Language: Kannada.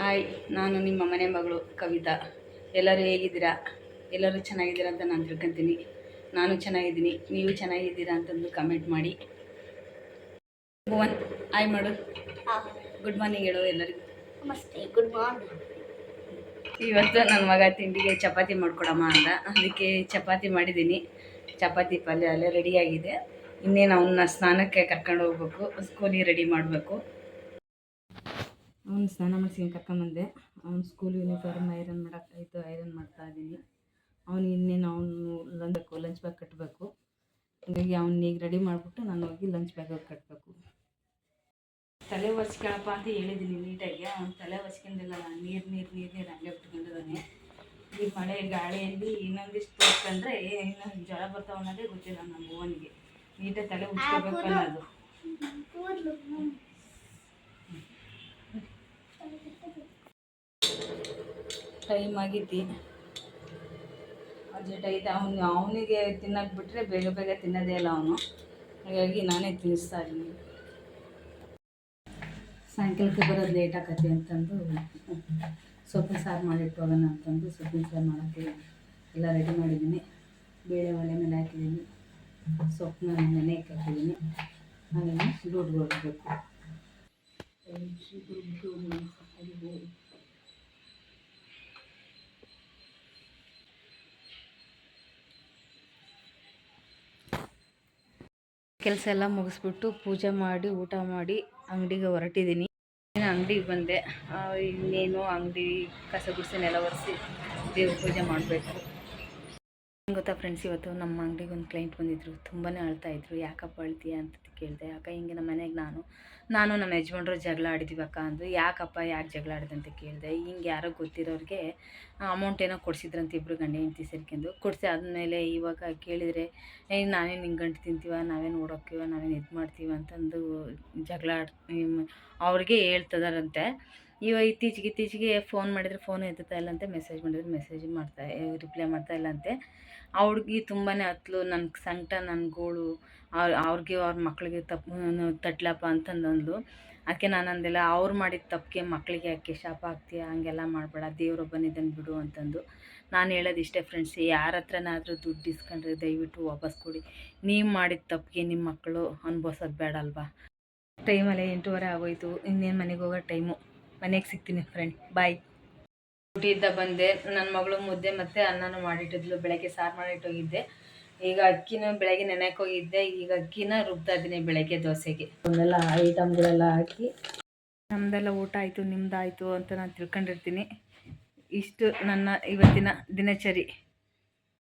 ಹಾಯ್ ನಾನು ನಿಮ್ಮ ಮನೆ ಮಗಳು ಕವಿತಾ. ಎಲ್ಲರೂ ಹೇಗಿದ್ದೀರಾ? ಎಲ್ಲರೂ ಚೆನ್ನಾಗಿದ್ದೀರಾ ಅಂತ ನಾನು ತಿಳ್ಕೊತೀನಿ. ನಾನು ಚೆನ್ನಾಗಿದ್ದೀನಿ ನೀವು ಚೆನ್ನಾಗಿದ್ದೀರಾ ಅಂತಂದು ಕಮೆಂಟ್ ಮಾಡಿ. ಭುವನ್ ಹಾಯ್ ಮಾಡು. ಗುಡ್ ಮಾರ್ನಿಂಗ್ ಹೇಳು ಎಲ್ಲರಿಗೂ. ನಮಸ್ತೆ ಗುಡ್ ಮಾರ್ನಿಂಗ್ ಇವತ್ತು ನನ್ನ ಮಗ ತಿಂಡಿಗೆ ಚಪಾತಿ ಮಾಡ್ಕೊಡಮ್ಮ ಅಂತ ಅದಕ್ಕೆ ಚಪಾತಿ ಮಾಡಿದ್ದೀನಿ. ಚಪಾತಿ ಪಲ್ಯ ಅಲ್ಲೇ ರೆಡಿಯಾಗಿದೆ ಇನ್ನೇನು ಅವನ್ನ ಸ್ನಾನಕ್ಕೆ ಕರ್ಕೊಂಡು ಹೋಗ್ಬೇಕು ಸ್ಕೂಲಿಗೆ ರೆಡಿ ಮಾಡಬೇಕು. ಅವ್ನು ಸ್ನಾನ ಮಾಡಿಸ್ಕೊಂಡು ಕರ್ಕೊಂಬಂದೆ ಅವ್ನು ಸ್ಕೂಲ್ ಯೂನಿಫಾರ್ಮ್ ಐರನ್ ಮಾಡೋಕ್ಕಾಯ್ತು ಐರನ್ ಮಾಡ್ತಾ ಇದ್ದೀನಿ. ಅವ್ನು ಇನ್ನೇನು ಅವನು ಲಂಚ್ ಲಂಚ್ ಬ್ಯಾಗ್ ಕಟ್ಟಬೇಕು ಹಾಗಾಗಿ ಅವ್ನ ಈಗ ರೆಡಿ ಮಾಡಿಬಿಟ್ಟು ನಾನು ಹೋಗಿ ಲಂಚ್ ಬ್ಯಾಗ್ ಕಟ್ಟಬೇಕು ತಲೆ ಒರೆಸ್ಕೊಳಪ್ಪ ಅಂತ ಹೇಳಿದ್ದೀನಿ ನೀಟಾಗಿ. ಅವ್ನು ತಲೆ ಒರೆಸ್ಕೊಂಡಿಲ್ಲ ನೀರು ನೀರು ನೀರು ನೀರು ಹಂಗೆ ಬಿಟ್ಕೊಂಡಿದ್ದಾನೆ. ಈ ಮಳೆ ಗಾಳಿಯಲ್ಲಿ ಇನ್ನೊಂದಿಷ್ಟು ತೋರ್ಸ್ಕೊಂಡ್ರೆ ಇನ್ನೊಂದು ಜ್ವರ ಬರ್ತಾವ ಅನ್ನೋದೇ ಗೊತ್ತಿಲ್ಲ ನಮ್ಮ ಓವನಿಗೆ ನೀಟಾಗಿ ತಲೆ ಉಚ್ಕೋಬೇಕು ಅನ್ನೋದು. ಟೈಮ್ ಆಗೈತಿ ಅರ್ಜೆಂಟ್ ಆಗೈತೆ ಅವನು ಅವನಿಗೆ ತಿನ್ನಕ್ಕೆ ಬಿಟ್ಟರೆ ಬೇಗ ಬೇಗ ತಿನ್ನೋದೇ ಇಲ್ಲ ಅವನು. ಹಾಗಾಗಿ ನಾನೇ ತಿನ್ನಿಸ್ತಾ ಇದ್ದೀನಿ. ಸಾಯಂಕಾಲಕ್ಕೆ ಬರೋದು ಲೇಟ್ ಆಕತಿ ಅಂತಂದು ಸೊಪ್ಪಿನ ಸಾರು ಮಾಡಿಟ್ಟು ಹೋಗೋಣ ಅಂತಂದು ಸೊಪ್ಪಿನ ಸಾರು ಮಾಡೋಕ್ಕೆ ಎಲ್ಲ ರೆಡಿ ಮಾಡಿದ್ದೀನಿ. ಬೇಳೆ ಒಲೆ ಮೇಲೆ ಹಾಕಿದ್ದೀನಿ. ಸೊಪ್ಪನ್ನ ನೆನೆಯಕ್ಕೆ ಹಾಕಿದ್ದೀನಿ. ಹಾಗಾಗಿ ಹೊರಡಬೇಕು ಕೆಲಸ ಎಲ್ಲ ಮುಗಿಸ್ಬಿಟ್ಟು ಪೂಜೆ ಮಾಡಿ, ಊಟ ಮಾಡಿ ಅಂಗಡಿಗೆ ಹೊರಟಿದ್ದೀನಿ. ಅಂಗಡಿಗೆ ಬಂದೆ. ಇನ್ನೇನು ಅಂಗಡಿ ಕಸ ಗುಡಿಸಿ ನೆಲ ಒರೆಸಿ ದೇವ್ರ ಪೂಜೆ ಮಾಡಬೇಕು. ಗೊತ್ತಾ ಫ್ರೆಂಡ್ಸ್ ಇವತ್ತು ನಮ್ಮ ಅಂಗಡಿಗೆ ಒಂದು ಕ್ಲೈಂಟ್ ಬಂದಿದ್ರು. ತುಂಬಾ ಅಳ್ತಾ ಇದ್ರು. ಯಾಕಪ್ಪ ಅಳ್ತೀಯ ಅಂತ ಕೇಳಿದೆ, ಅಕ್ಕ, ಹಿಂಗೆ ನಮ್ಮ ಮನೆಗೆ ನಾನು ನಾನು ನಮ್ಮ ಯಜಮಾನ್ರು ಜಗಳ ಆಡಿದ್ದೀವಿ ಅಕ್ಕ ಅಂದರು. ಯಾಕಪ್ಪ, ಯಾಕೆ ಜಗಳ ಆಡಿದೆ? ಅಂತ ಕೇಳಿದೆ. ಹಿಂಗೆ ಯಾರೋ ಗೊತ್ತಿರೋರಿಗೆ ಅಮೌಂಟ್ ಏನೋ ಕೊಡಿಸಿದ್ರಂತ ಇಬ್ಬರು ಗಂಡ ಹೆಂಡತಿ ಸೇರ್ಕೊಂಡು. ಕೊಡಿಸಿ ಆದಮೇಲೆ ಇವಾಗ ಕೇಳಿದರೆ ಏ ನಾವೇನು ಹಿಂಗೆ ಗಂಟು ತಿಂತೀವ? ನಾವೇನು ಓಡೋಕ್ಕಿವ? ನಾವೇನು ಇದು ಮಾಡ್ತೀವ? ಅಂತಂದು ಜಗಳ ಆಡ್ ಅವ್ರಿಗೆ ಹೇಳ್ತದಾರಂತೆ. ಇವಾಗ ಇತ್ತೀಚೆಗೆ ಇತ್ತೀಚೆಗೆ ಫೋನ್ ಮಾಡಿದರೆ ಫೋನ್ ಎತ್ತುತ್ತಾ ಇಲ್ಲಂತೆ ಮೆಸೇಜ್ ಮಾಡಿದರೆ ಮೆಸೇಜ್ ಮಾಡ್ತಾ ರಿಪ್ಲೈ ಮಾಡ್ತಾ ಇಲ್ಲಂತೆ ಆ ಹುಡುಗಿ ತುಂಬಾ ಹತ್ಲು ನನ್ನ ಸಂಕಟ ನನ್ನ ಗೋಳು, ಅವ್ರ, ಅವ್ರಿಗೆ ಅವ್ರ ಮಕ್ಕಳಿಗೆ ತಪ್ಪು ತಟ್ಲಪ್ಪ ಅಂತಂದಂದ್ಲು. ಅದಕ್ಕೆ ನಾನು ಅಂದಿಲ್ಲ, ಅವ್ರು ಮಾಡಿದ ತಪ್ಪಿಗೆ ಮಕ್ಕಳಿಗೆ ಯಾಕೆ ಶಾಪ ಹಾಕ್ತೀಯ ಹಂಗೆಲ್ಲ ಮಾಡಬೇಡ ದೇವ್ರೊಬ್ಬನಿದ್ದನ್ನು ಬಿಡು ಅಂತಂದು. ನಾನು ಹೇಳೋದು ಇಷ್ಟೇ ಫ್ರೆಂಡ್ಸ್ ಯಾರ ಹತ್ರನಾದರೂ ದುಡ್ಡು ಇಸ್ಕೊಂಡ್ರೆ ದಯವಿಟ್ಟು ವಾಪಸ್ ಕೊಡಿ. ನೀವು ಮಾಡಿದ ತಪ್ಪಿಗೆ ನಿಮ್ಮ ಮಕ್ಕಳು ಅನುಭವಿಸೋದು ಬೇಡ ಅಲ್ವಾ ಟೈಮಲ್ಲೇ ಎಂಟೂವರೆ ಆಗೋಯ್ತು, ಇನ್ನೇನು ಮನೆಗೆ ಹೋಗೋ ಟೈಮು. ಮನೆಗೆ ಸಿಗ್ತೀನಿ ಫ್ರೆಂಡ್ ಬಾಯ್ ಊಟಿಯಿಂದ ಬಂದೆ ನನ್ನ ಮಗಳು ಮುದ್ದೆ ಮತ್ತು ಅನ್ನನೂ ಮಾಡಿಟ್ಟಿದ್ಲು ಬೆಳಗ್ಗೆ ಸಾರು ಮಾಡಿಟ್ಟೋಗಿದ್ದೆ. ಈಗ ಅಕ್ಕಿನ ಬೆಳಗ್ಗೆ ನೆನೆಯಕ್ಕೆ ಹೋಗಿದ್ದೆ ಈಗ ಅಕ್ಕಿನ ರುಬ್ತಾ ಇದ್ದೀನಿ ಬೆಳಗ್ಗೆ ದೋಸೆಗೆ. ಅವನ್ನೆಲ್ಲ ಐಟಮ್ಗಳೆಲ್ಲ ಹಾಕಿ. ನಮ್ಮದೆಲ್ಲ ಊಟ ಆಯಿತು ನಿಮ್ದಾಯಿತು ಅಂತ ನಾನು ತಿಳ್ಕೊಂಡಿರ್ತೀನಿ. ಇಷ್ಟು ನನ್ನ ಇವತ್ತಿನ ದಿನಚರಿ.